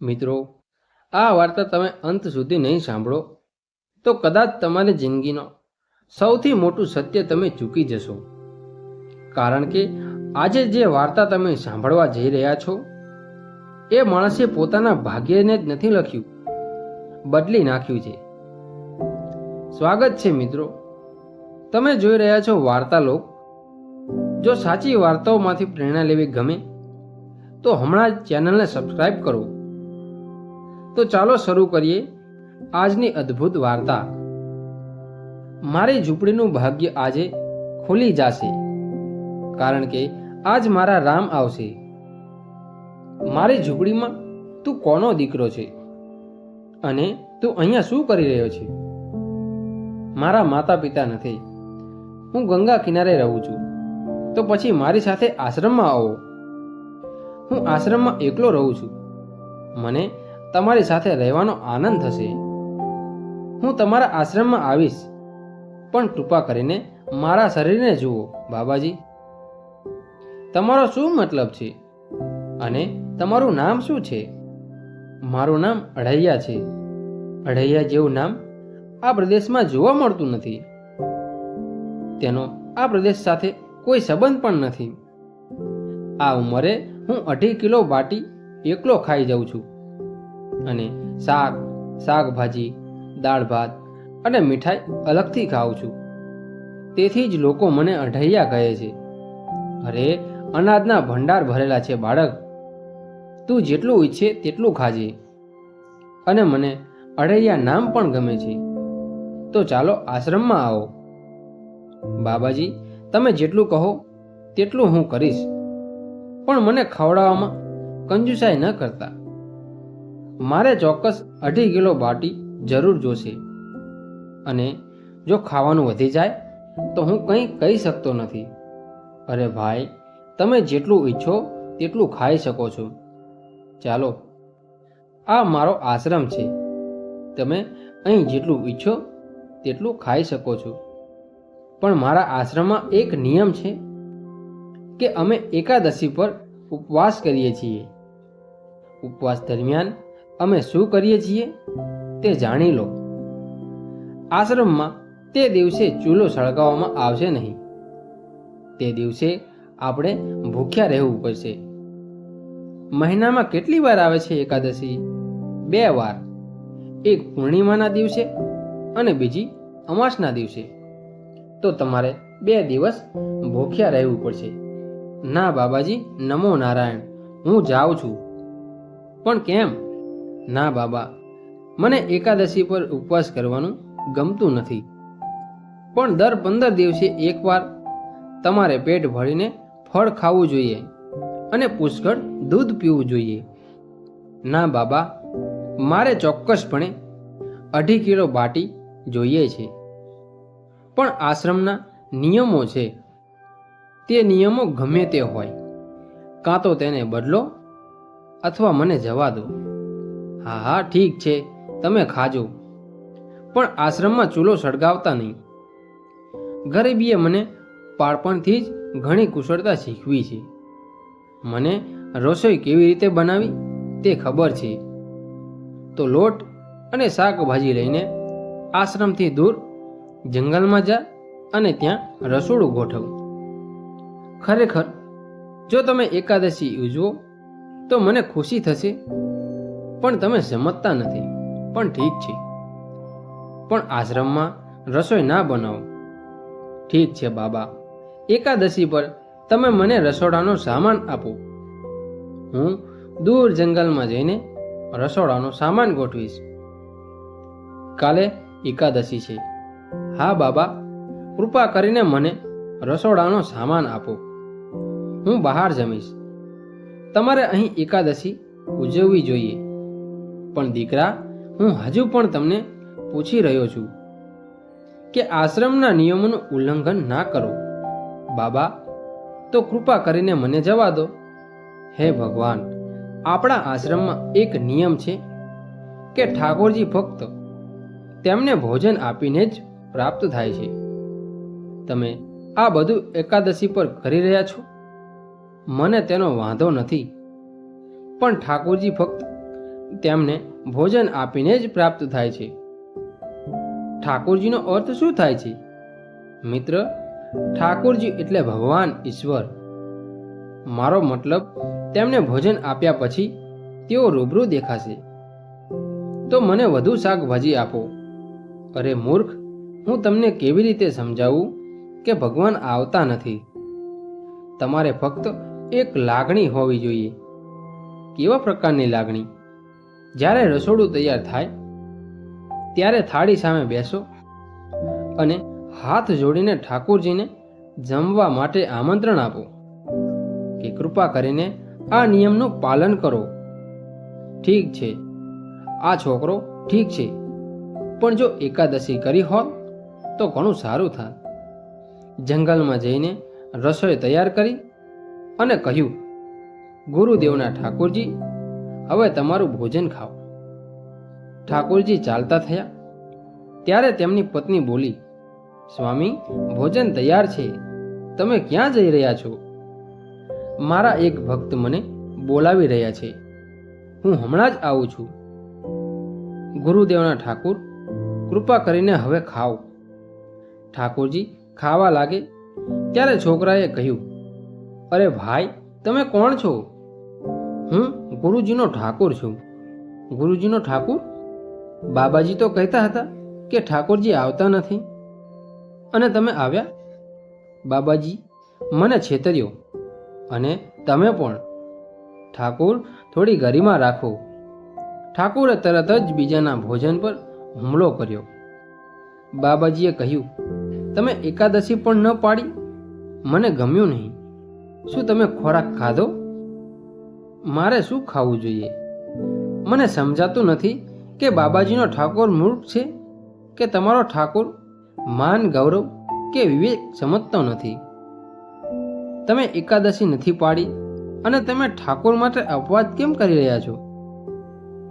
મિત્રો, આ વાર્તા તમે અંત સુધી નહીં સાંભળો, તો કદાચ તમારી જિંદગીનો સૌથી મોટું સત્ય તમે ચૂકી જશો. કારણ કે આજે જે વાર્તા તમે સાંભળવા જઈ રહ્યા છો, એ માણસે પોતાના ભાગ્યને જ નથી લખ્યું, બદલી નાખ્યું છે. સ્વાગત છે મિત્રો. તમે જોઈ રહ્યા છો વાર્તાલોક. જો સાચી વાર્તાઓમાંથી પ્રેરણા લેવી ગમે, તો હમણાં જ ચેનલને સબસ્ક્રાઇબ કરો. તો ચાલો શરૂ કરીએ આજની અદ્ભુત વાર્તા. મારી ઝૂંપડીનું ભાગ્ય આજે ખુલી જશે, કારણ કે આજ મારા રામ આવશે. મારી ઝૂંપડીમાં તું કોનો દીકરો છે? અને તું અહીંયા શું કરી રહ્યો છે? મારા માતા પિતા નથી. હું ગંગા કિનારે રહું છું. તો પછી મારી સાથે આશ્રમમાં આવો. હું આશ્રમમાં એકલો રહું છું. મને તમારી સાથે રહેવાનો આનંદ થશે. હું તમારા આશ્રમમાં આવીશ. પણ કૃપા કરીને મારા શરીરને જુઓ, બાબાજી. તમારો શું મતલબ છે? અને તમારું નામ શું છે? મારું નામ અઢૈયા છે. અઢૈયા જેવું નામ આ પ્રદેશમાં જોવા મળતું નથી. તેનો આ પ્રદેશ સાથે કોઈ સંબંધ પણ નથી. આ ઉંમરે હું અઢી કિલો બાટી એકલો ખાઈ જાઉં છું. અને શાક, શાકભાજી દાળ ભાત અને મીઠાઈ અલગથી ખાઉં છું. તેથી જ લોકો મને અઢૈયા કહે છે, અરે, અનાજના ભંડાર ભરેલા છે બાળક. તું જેટલું ઈચ્છે તેટલું ખાજે. અને મને અઢૈયા નામ પણ ગમે છે. તો ચાલો આશ્રમમાં આવો. બાબાજી, તમે જેટલું કહો તેટલું હું કરીશ. પણ મને ખવડાવવામાં કંજુસાઈ ન કરતા. મારે ચોક્કસ અઢી કિલો બાટી જરૂર જોશે. અને જો ખાવાનું વધી જાય, તો હું કંઈ કહી શકતો નથી. અરે ભાઈ, તમે જેટલું ઈચ્છો તેટલું ખાઈ શકો છો. ચાલો, આ મારો આશ્રમ છે. તમે અહીં જેટલું ઈચ્છો તેટલું ખાઈ શકો છો. પણ મારા આશ્રમમાં એક નિયમ છે કે અમે એકાદશી પર ઉપવાસ કરીએ છીએ. ઉપવાસ દરમિયાન અમે શું કરીએ છીએ તે જાણી લો. આશ્રમમાં તે દિવસે ચૂલો સળગાવવામાં આવશે નહીં. તે દિવસે આપણે ભૂખ્યા રહેવું પડશે. મહિનામાં કેટલી વાર આવે છે એકાદશી? બે વાર. એક પૂર્ણિમાના દિવસે અને બીજી અમાસના દિવસે. તો તમારે બે દિવસ ભૂખ્યા રહેવું પડશે. ના બાબાજી, નમો નારાયણ, હું જાઉં છું. પણ કેમ? ના બાબા, મને એકાદશી પર ઉપવાસ કરવાનું ગમતું નથી. પણ દર પંદર દિવસે એકવાર તમારે પેટ ભરીને ફળ ખાવું જોઈએ અને પુષ્કળ દૂધ પીવું જોઈએ. ના બાબા, મારે ચોક્કસપણે અઢી કિલો બાટી જોઈએ છે. પણ આશ્રમના નિયમો છે. તે નિયમો ગમે તે હોય. કાં તો તેને બદલો અથવા મને જવા દો. હા હા, ઠીક છે. તમે ખાજો. પણ આશ્રમમાં ચૂલો સળગાવતા નહીં. ગરીબીએ મને બાળપણથી જ ઘણી કુશળતા શીખવી છે. મને રસોઈ કેવી રીતે બનાવી તે ખબર છે. તો લોટ અને શાકભાજી લઈને આશ્રમથી દૂર જંગલમાં જા અને ત્યાં રસોડું ગોઠવ. ખરેખર, જો તમે એકાદશી ઉજવો, તો મને ખુશી થશે. પણ તમે સમજતા નથી. પણ ઠીક છે. પણ આશ્રમમાં રસોઈ ના બનાવો. ઠીક છે બાબા. એકાદશી પર તમે મને રસોડાનો સામાન આપો. હું દૂર જંગલમાં જઈને રસોડાનો સામાન ગોઠવીશ. કાલે એકાદશી છે. હા બાબા. કૃપા કરીને મને રસોડાનો સામાન આપો. હું બહાર જમીશ. તમારે અહીં એકાદશી ઉજવવી જોઈએ. પણ દીકરા, હું હજુ પણ તમને પૂછી રહ્યો છું કે આશ્રમના નિયમોનું ઉલ્લંઘન ના કરો. બાબા, તો કૃપા કરીને મને જવા દો. હે ભગવાન, આપણા આશ્રમમાં એક નિયમ છે કે ઠાકોરજી ફક્ત તેમને ભોજન આપીને જ પ્રાપ્ત થાય છે. તમે આ બધું એકાદશી પર કરી રહ્યા છો? મને તેનો વાંધો નથી. પણ ઠાકોરજી ફક્ત તેમને ભોજન આપીને જ પ્રાપ્ત થાય છે. ઠાકોરજીનો અર્થ શું થાય છે? મિત્ર, ઠાકોરજી એટલે ભગવાન ઈશ્વર. મારો મતલબ, તેમને ભોજન આપ્યા પછી તેઓ રૂબરૂ દેખાશે. તો મને વધુ શાકભાજી આપો. અરે મૂર્ખ, હું તમને કેવી રીતે સમજાવું કે ભગવાન આવતા નથી? તમારે ફક્ત એક લાગણી હોવી જોઈએ. કેવા પ્રકારની લાગણી? જ્યારે રસોડું તૈયાર થાય, ત્યારે થાળી સામે બેસો અને હાથ જોડીને ઠાકોરજીને જમવા માટે આમંત્રણ આપો કે કૃપા કરીને આ નિયમનું પાલન કરો. ઠીક છે, આ છોકરો ઠીક છે, પણ જો એકાદશી કરી હોત તો ઘણું સારું થાત. જંગલમાં જઈને રસોઈ તૈયાર કરી અને કહ્યું, ગુરુદેવના ઠાકોરજી હવે તમારું ભોજન ખાઓ. ઠાકોરજી ચાલતા થયા. ત્યારે તેમની પત્ની બોલી, સ્વામી, ભોજન તૈયાર છે. તમે ક્યાં જઈ રહ્યા છો? મારા એક ભક્ત મને બોલાવી રહ્યા છે. હું હમણાં જ આવું છું. ગુરુદેવના ઠાકુર, કૃપા કરીને હવે ખાઓ. ઠાકોરજી ખાવા લાગે. ત્યારે છોકરાએ કહ્યું, અરે ભાઈ, તમે કોણ છો? હું ગુરુજીનો ઠાકોર છું. ગુરુજીનો ઠાકુર? બાબાજી તો કહેતા હતા કે ઠાકોરજી આવતા નથી. અને તમે આવ્યા? બાબાજી, મને છેતર્યો. અને તમે પણ? ઠાકુર, થોડી ગરિમા રાખો. ઠાકુરે તરત જ બીજાના ભોજન પર હુમલો કર્યો. બાબાજીએ કહ્યું, તમે એકાદશી પણ ન પાડી? મને ગમ્યું નહીં. શું તમે ખોરાક ખાધો? મારે શું ખાવું જોઈએ? મને સમજાતું નથી કે બાબાજીનો ઠાકોર મૂર્ખ છે કે તમારો ઠાકોર માન, ગૌરવ કે વિવેક સમજતો નથી. તમે એકાદશી નથી પાડી અને તમે ઠાકોર માટે અપવાદ કેમ કરી રહ્યા છો?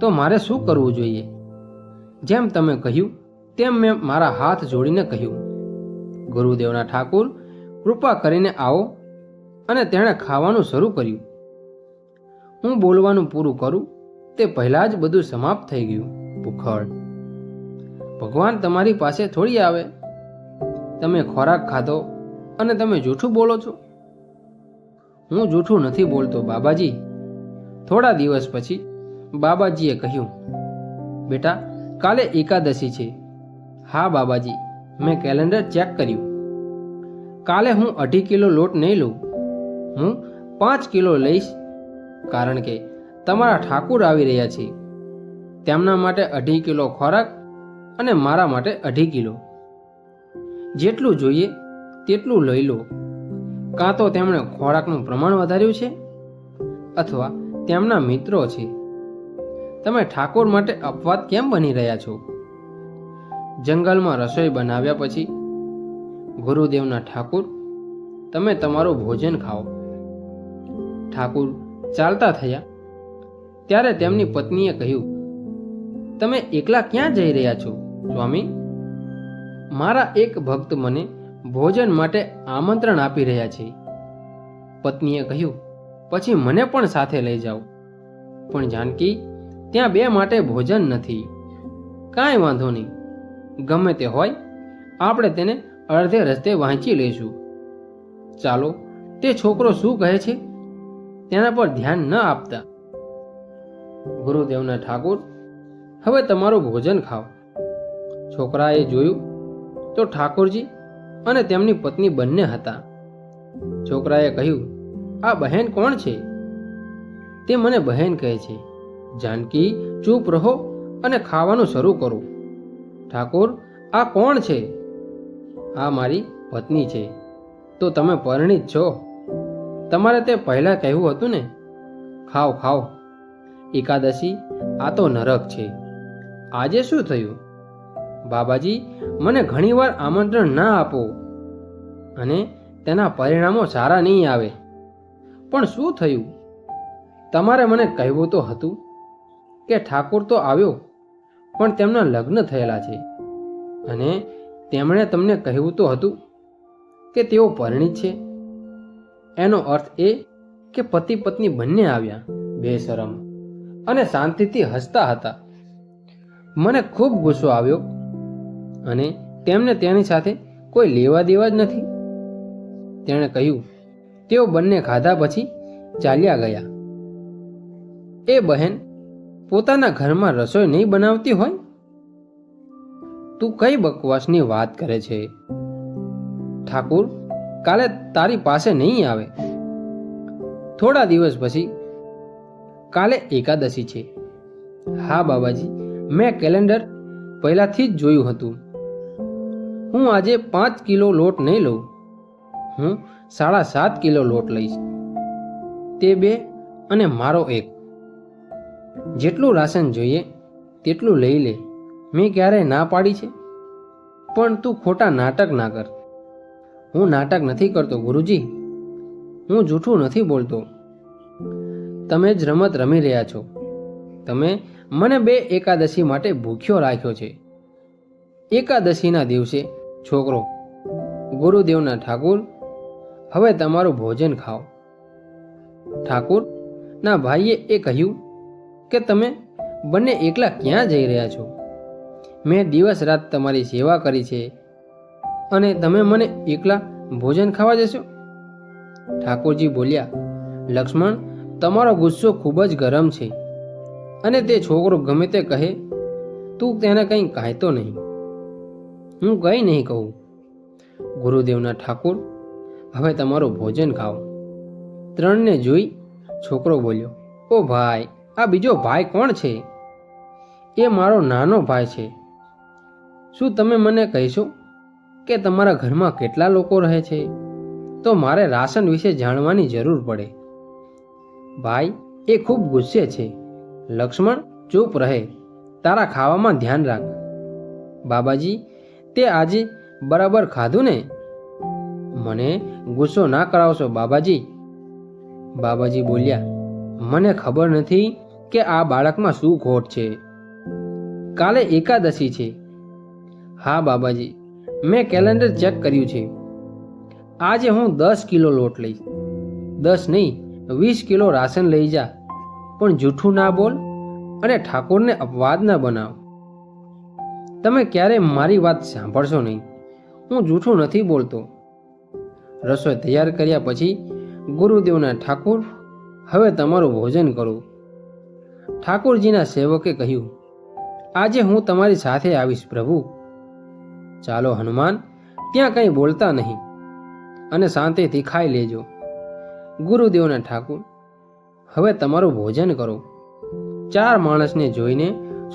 તો મારે શું કરવું જોઈએ? જેમ તમે કહ્યું, તેમ મેં મારા હાથ જોડીને કહ્યું. ગુરુદેવના ઠાકુર, કૃપા કરીને આવો અને તેણે ખાવાનું શરૂ કર્યું. હું બોલવાનું પૂરું કરું, તે પહેલાં જ બધું સમાપ્ત થઈ ગયું ભૂખડ ભગવાન તમારી પાસે થોડી આવે. તમે ખોરાક ખાધો અને તમે જૂઠું બોલો છો? હું જૂઠું નથી બોલતો, બાબાજી. થોડા દિવસ પછી બાબાજીએ કહ્યું, બેટા, કાલે એકાદશી છે. હા, બાબાજી, મેં કેલેન્ડર ચેક કર્યું. કાલે હું અઢી કિલો લોટ નહીં લઉં. હું પાંચ કિલો લઈશ કારણ કે તમારા ઠાકુર આવી રહ્યા છે. તેમના માટે અઢી કિલો ખોરાક અને મારા માટે અઢી કિલો. જેટલું જોઈએ તેટલું લઈ લો. કાં તો તેમણે ખોરાકનું પ્રમાણ વધાર્યું છે અથવા તેમના મિત્રો છે. તમે ઠાકોર માટે અપવાદ કેમ બની રહ્યા છો? જંગલમાં રસોઈ બનાવ્યા પછી ગુરુદેવના ઠાકુર, તમે તમારું ભોજન ખાઓ. ઠાકુર ચાલતા થયા. ત્યારે તેમની પત્નીએ કહ્યું, તમે એકલા ક્યાં જઈ રહ્યા છો, સ્વામી? મારા એક ભક્ત મને ભોજન માટે આમંત્રણ આપી રહ્યા છે. પત્નીએ કહ્યું, પછી મને પણ સાથે લઈ જાઓ. પણ જાનકી, ત્યાં બે માટે ભોજન નથી. કાંઈ વાંધો નહીં. ગમે તે હોય, આપણે તેને અડધે રસ્તે વાંચી લઈશું. ચાલો, તે છોકરો શું કહે છે? તેના પર ધ્યાન ન આપતા. ગુરુદેવના ઠાકોર, હવે તમારું ભોજન ખાઓ. છોકરાએ જોયું તો ઠાકોરજી અને તેમની પત્ની બંને હતા. છોકરાએ કહ્યું, આ બહેન કોણ છે? તે મને બહેન કહે છે. જાનકી, ચૂપ રહો અને ખાવાનું શરૂ કરો. ઠાકોર, આ કોણ છે? આ મારી પત્ની છે. તો તમે પરણિત છો. તમારે તે પહેલાં કહેવું હતું ને? ખાઓ ખાઓ. એકાદશી આ તો નરક છે. આજે શું થયું? બાબાજી, મને ઘણીવાર આમંત્રણ ના આપો. અને તેના પરિણામો સારા નહીં આવે. પણ શું થયું? તમારે મને કહેવું તો હતું કે ઠાકોર તો આવ્યો, પણ તેમના લગ્ન થયેલા છે. અને તેમણે તમને કહેવું તો હતું કે તેઓ પરિણિત છે. એનો અર્થ એ કે પતિ પત્ની બંને આવ્યા બેશરમ અને શાંતિથી હસતા હતા. મને ખૂબ ગુસ્સો આવ્યો અને તેમને તેની સાથે કોઈ લેવા દેવા જ નથી. તેણે કહ્યું, તેઓ બંને ખાધા પછી ચાલ્યા ગયા. એ બહેન પોતાના ઘરમાં રસોઈ નહીં બનાવતી હોય? તું કઈ બકવાસની વાત કરે છે? ઠાકુર કાલે તારી પાસે નહીં આવે. થોડા દિવસ પછી કાલે એકાદશી છે. હા, બાબાજી, મેં કેલેન્ડર પહેલાથી જ જોયું હતું. હું આજે પાંચ કિલો લોટ નહીં લઉં. હું સાડા સાત કિલો લોટ લઈશ. તે બે અને મારો એક. જેટલું રાશન જોઈએ તેટલું લઈ લે. મેં ક્યારેય ના પાડી છે. પણ તું ખોટા નાટક ના કર. હું નાટક નથી કરતો, ગુરુજી. હું જૂઠું નથી બોલતો. તમે જ રમત રમી રહ્યા છો. તમે મને બે એકાદશી માટે ભૂખ્યો રાખ્યો છે. એકાદશીના દિવસે, છોકરો, ગુરુદેવના ઠાકુર, હવે તમારું ભોજન ખાઓ. ઠાકુર, ના ભાઈએ એ કહ્યું કે તમે બંને એકલા ક્યાં જઈ રહ્યા છો? મેં દિવસ રાત તમારી સેવા કરી છે. અને તમે મને એકલા ભોજન ખાવા જશો? ઠાકોરજી બોલ્યા, લક્ષ્મણ, તમારો ગુસ્સો ખૂબ જ ગરમ છે. અને તે છોકરો ગમે તે કહે, તું તેને કંઈ કહેતો નહીં. હું કંઈ નહીં કહું. ગુરુદેવના ઠાકુર, હવે તમારું ભોજન ખાઓ. ત્રણને જોઈ છોકરો બોલ્યો, ઓ ભાઈ, આ બીજો ભાઈ કોણ છે? એ મારો નાનો ભાઈ છે. શું તમે મને કહેશો? કે તમારા ઘરમાં કેટલા લોકો રહે છે? તો મારે રાશન વિશે જાણવાની જરૂર પડે. ભાઈ, એ ખૂબ ગુસ્સે છે. લક્ષ્મણ ચૂપ રહે. તારા ખાવામાં ધ્યાન રાખ. બાબાજી, તે આજે બરાબર ખાધું ને? મને ગુસ્સો ના કરાવશો, બાબાજી. બાબાજી બોલ્યા, મને ખબર નથી કે આ બાળકમાં શું ખોટ છે. કાલે એકાદશી છે. હા, બાબાજી. મેં કેલેન્ડર ચેક કર્યું છે. આજે હું દસ કિલો લોટ લઈશ. દસ નહીં, વીસ કિલો રાશન લઈ જા. પણ જૂઠું ના બોલ અને ઠાકોરને અપવાદ ના બનાવ. તમે ક્યારેય મારી વાત સાંભળશો નહીં. હું જૂઠું નથી બોલતો. રસોઈ તૈયાર કર્યા પછી ગુરુદેવના ઠાકુર, હવે તમારું ભોજન કરું. ઠાકોરજીના સેવકે કહ્યું, આજે હું તમારી સાથે આવીશ પ્રભુ. ચાલો હનુમાન, ત્યાં કંઈ બોલતા નહીં. અને શાંતિથી ખાઈ લેજો. ગુરુદેવના ઠાકુર, હવે તમારું ભોજન કરો. ચાર માણસને જોઈને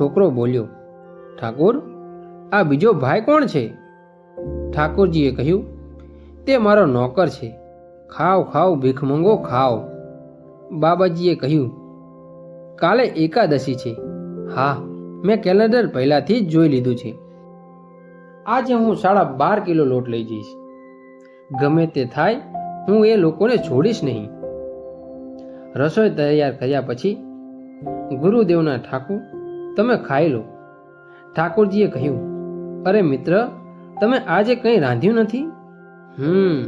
છોકરો બોલ્યો, ઠાકુર, આ બીજો ભાઈ કોણ છે? ઠાકોરજીએ કહ્યું, તે મારો નોકર છે. ખાઓ ખાઓ ભીખ મંગો ખાઓ બાબાજીએ કહ્યું, કાલે એકાદશી છે. હા, મેં કેલેન્ડર પહેલાંથી જ જોઈ લીધું છે. આજે હું સાડા બાર કિલો લોટ લઈ જઈશ. ગમે તે થાય, હું એ લોકોને છોડીશ નહીં. રસોઈ તૈયાર કર્યા પછી, ગુરુદેવના ઠાકુર, તમે ખાઈ લો. ઠાકોરજીએ કહ્યું, અરે મિત્ર, તમે આજે કંઈ રાંધ્યું નથી? હમ,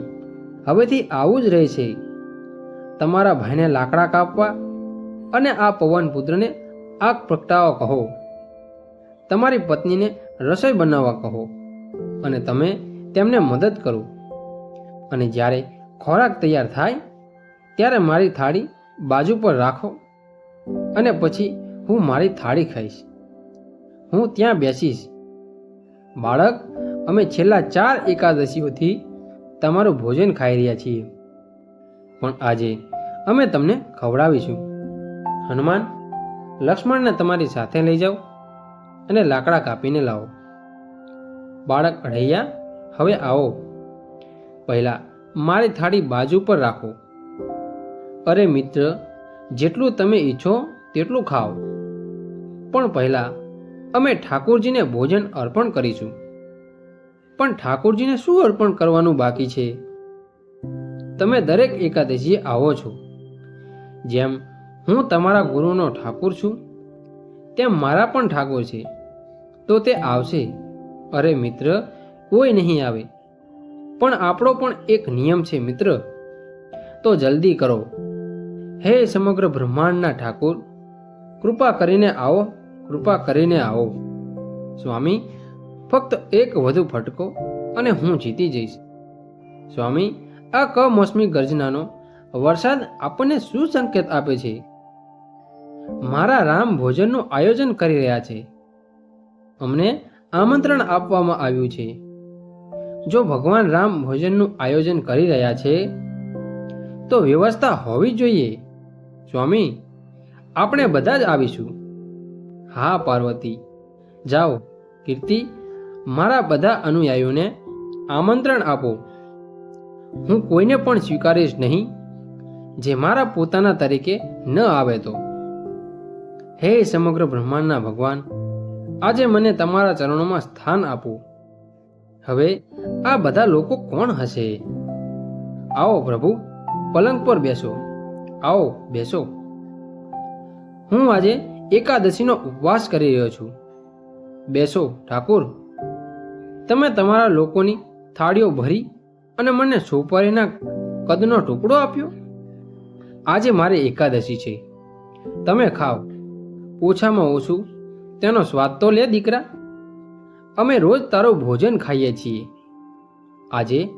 હવેથી આવું જ રહે છે. તમારા ભાઈને લાકડા કાપવા અને આ પવન પુત્રને આગ પ્રગટાવવા કહો. તમારી પત્નીને રસોઈ બનાવવા કહો. અને તમે તેમને મદદ કરો. અને જ્યારે ખોરાક તૈયાર થાય, ત્યારે મારી થાળી બાજુ પર રાખો અને પછી હું મારી થાળી ખાઈશ. હું ત્યાં બેસીશ. બાળક, અમે છેલ્લા ચાર એકાદશીઓથી તમારું ભોજન ખાઈ રહ્યા છીએ. પણ આજે અમે તમને ખવડાવીશું. હનુમાન, લક્ષ્મણને તમારી સાથે લઈ જાઓ અને લાકડા કાપીને લાવો. બાળક અઢૈયા, હવે આવો. પહેલાં મારી થાળી બાજુ પર રાખો. અરે મિત્ર, જેટલું તમે ઈચ્છો તેટલું ખાઓ. પણ પહેલાં અમે ઠાકોરજીને ભોજન અર્પણ કરીશું. પણ ઠાકોરજીને શું અર્પણ કરવાનું બાકી છે? તમે દરેક એકાદશીએ આવો છો. જેમ હું તમારા ગુરુનો ઠાકુર છું, તેમ મારા પણ ઠાકોર છે. તો તે આવશે. અરે મિત્ર, કોઈ નહીં આવે. પણ આપણો પણ એક નિયમ છે મિત્ર. તો જલ્દી કરો. હે સમગ્ર બ્રહ્માંડના ઠાકોર, કૃપા કરીને આવો, કૃપા કરીને આવો. સ્વામી, ફક્ત એક વધુ ફટકો અને હું જીતી જઈશ. સ્વામી, આ કમોસમી ગર્જનાનો વરસાદ આપણને શું સંકેત આપે છે? મારા રામ ભોજનનું આયોજન કરી રહ્યા છે. અમને આમંત્રણ આપવામાં આવ્યું છે. જો ભગવાન રામ ભોજનનું આયોજન કરી રહ્યા છે, તો વ્યવસ્થા હોવી જોઈએ. સ્વામી, આપણે બધા જ આવીશું. હા, પાર્વતી. જાઓ, કીર્તિ, મારા બધા અનુયાયીઓને આમંત્રણ આપો. હું કોઈને પણ સ્વીકારીશ નહીં, જે મારા પોતાના તરીકે ન આવે તો. હે સમગ્ર બ્રહ્માંડના ભગવાન આજે મને તમારા ચરણોમાં સ્થાન આપો. હવે આ બધા લોકો કોણ હશે? આવો પ્રભુ, પલંગ પર બેસો. આવો, બેસો. હું આજે એકાદશીનો ઉપવાસ કરી રહ્યો છું. બેસો, ઠાકુર. તમે તમારા લોકોની થાળીઓ ભરી અને મને સોપારીના કદનો ટુકડો આપ્યો? આજે મારે એકાદશી છે. તમે ખાઓ. ઓછામાં ઓછું તેનો સ્વાદ તો લે દીકરા. અમે રોજ તારું ભોજન ખાઈએ છીએ. આજે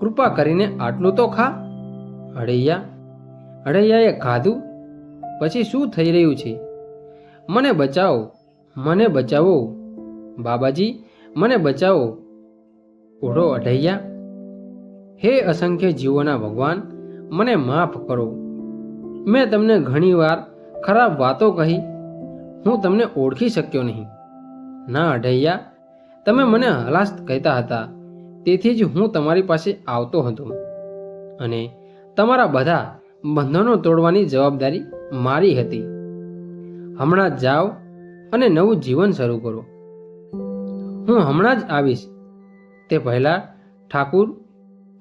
કૃપા કરીને આટલું તો ખા. હળૈયા, હળૈયાએ ખાધું. પછી શું થઈ રહ્યું છે? મને બચાવો મને બચાવો. બાબાજી, મને બચાવો. ઓઢો અઢૈયા. હે અસંખ્ય જીવોના ભગવાન, મને માફ કરો. મેં તમને ઘણીવાર ખરાબ વાતો કહી. હું તમને ઓળખી શક્યો નહીં. ના અઢૈયા તમે મને હલાસ કહેતા હતા. તેથી જ હું તમારી પાસે આવતો હતો. અને તમારા બધા બંધનો તોડવાની જવાબદારી મારી હતી. હમણાં જાઓ અને નવું જીવન શરૂ કરો. હું હમણાં જ આવીશ. તે પહેલાં ઠાકુર,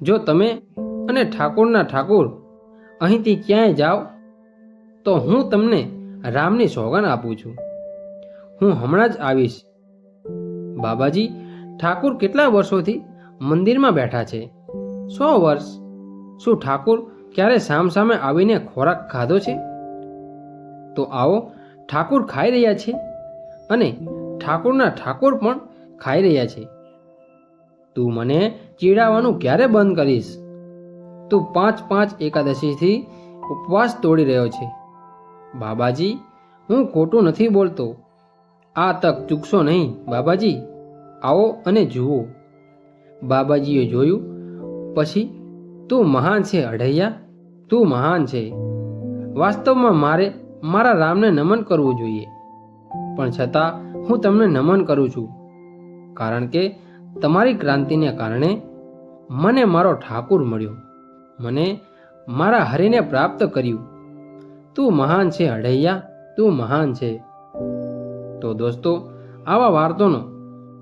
જો તમે અને ઠાકોરના ઠાકુર અહીંથી ક્યાંય જાઓ, તો હું તમને રામની સોગન આપું છું. હું હમણાં જ આવીશ. બાબાજી, ઠાકુર કેટલા વર્ષોથી મંદિરમાં બેઠા છે? સો વર્ષ. શું ઠાકુર ક્યારે સામસામે આવીને ખોરાક ખાધો છે? તો આવો, ઠાકુર ખાઈ રહ્યા છે અને ઠાકુરના ઠાકુર પણ ખાઈ રહ્યા છે. તું મને ચીડાવવાનું ક્યારે બંધ કરીશ? તું પાંચ પાંચ એકાદશીથી ઉપવાસ તોડી રહ્યો છે. બાબાજી, હું ખોટું નથી બોલતો. આ તક ચૂકશો નહીં, બાબાજી. આવો અને જુઓ. બાબાજીએ જોયું, પછી તું મહાન છે, અઢૈયા. તું મહાન છે. વાસ્તવમાં મારે, મારા રામને નમન કરવું જોઈએ. પણ છતાં હું તમને નમન કરું છું. કારણ કે તમારી ક્રાંતિને કારણે મને મારો ઠાકુર મળ્યો. મને મારા હરિને પ્રાપ્ત કર્યું. તું મહાન છે અઢૈયા, તું મહાન છે. તો દોસ્તો, આવા વાર્તાનો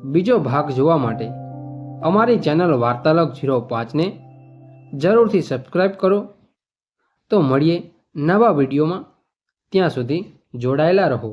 બીજો ભાગ જોવા માટે અમારી ચેનલ વાર્તાલક ઝીરો પાંચને જરૂરથી સબસ્ક્રાઈબ કરો. તો મળીએ નવા વિડીયોમાં. ત્યાં સુધી જોડાયેલા રહો.